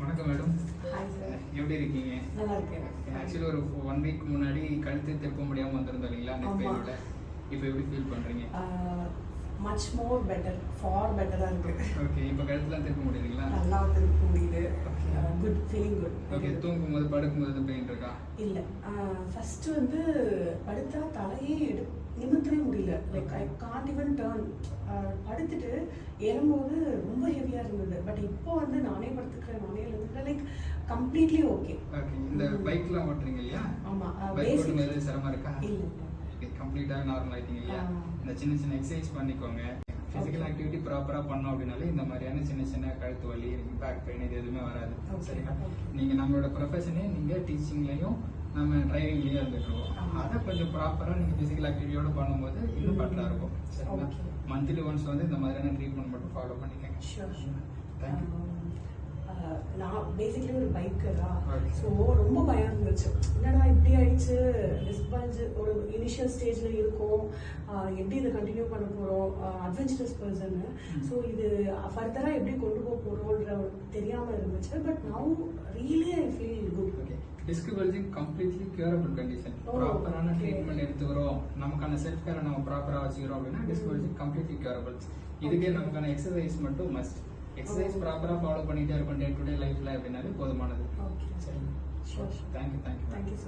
வணக்கம் மேடம். எப்படி இருக்கீங்க? நல்லா இருக்கேன். ஆக்சுவலி ஒரு ஒன் வீக் முன்னாடி கழுத்து திருப்ப முடியாம வந்திருந்தோம் இல்லைங்களா நெக். பெயினோட இப்போ எப்படி ஃபீல் பண்றீங்க? மச் மோர் பெட்டர் ஃபார் பெட்டராக இருக்கு. ஓகே இப்போ கழுத்துலாம் திருப்ப முடியுதுங்களா? நல்லா திருப்ப முடியுது. Okay. Good feeling good okay தூங்கும் போது படுக்கும் போது பெயின் இருக்கா? இல்லை. ஃபர்ஸ்ட் வந்து படுத்தா தலையே எடு நிமித்தவே முடியல. Like I can't even turn படுத்துட்டு ஏறும்போது ரொம்ப ஹெவியாக பட் இப்போ வந்து நானே படுத்துக்கிறேன் நானே எழுந்துக்கிறேன் லைக் கம்ப்ளீட்லி ஓகே இந்த. பைக்லாம் ஓட்டுறீங்க இல்லையா ஆமாம் பைக் போது சிரமம் இருக்கா இல்லை கம்ப்ளீட்டாக நார்மல் ஆயிட்டீங்க இல்லையா. இந்த சின்ன சின்ன எக்ஸசைஸ் பண்ணிக்கோங்க ஃபிசிக்கல் ஆக்டிவிட்டி ப்ராப்பராக பண்ணோம் அப்படின்னாலே இந்த மாதிரியான சின்ன சின்ன கழுத்து வலி பேக் பெயின் இது எதுவுமே வராது. சரிங்களா Okay. நீங்க நம்மளோட ப்ரொஃபஷனே நீங்க டீச்சிங்லயும் நம்ம டிரைவிங்லயும் ஆமா. அதை கொஞ்சம் ப்ராப்பரா நீங்க பிசிக்கல் ஆக்டிவிட்டியோட பண்ணும்போது பெட்டரா இருக்கும் சரிங்களா. மந்த்லி ஒன்ஸ் வந்து இந்த மாதிரியான ட்ரீட்மெண்ட் மட்டும் ஃபாலோ பண்ணிக்கங்க sure. தேங்க்யூ Um, uh, நான் பேசிக்கலி ஒரு பைக்கரா. ஸோ இருந்துச்சு என்னடா இப்படி ஆயிடுச்சு? டிஸ்பல்ஜ் ஒரு இனிஷியல் ஸ்டேஜில் இருக்கும். எப்படி இதை கண்டினியூ பண்ண போகிறோம் அட்வென்ச்சரஸ் பர்சன் ஸோ இது ஃபர்தராக எப்படி கொண்டு போக போகிறோன்ற தெரியாமல் இருந்துச்சு. But now really I feel good okay disc bulging completely curable condition ப்ராப்பரான. ட்ரீட்மெண்ட் எடுத்துக்கிறோம் நமக்கான செல்ஃப் கேரை நம்ம ப்ராப்பரா வச்சுக்கிறோம் அப்படின்னா டிஸ்க். பல்ஜிங் கம்ப்ளீட்லி கியூரபிள் இதுக்கே. நமக்கான எக்ஸசைஸ் மட்டும் மஸ்ட் எக்ஸசைஸ் Oh. ப்ராப்பரா ஃபாலோ பண்ணிட்டே இருக்கும் டே டு டே லைஃப்ல அப்படின்னாலே போதுமானது. சரிங்க thank you thank you thank you so much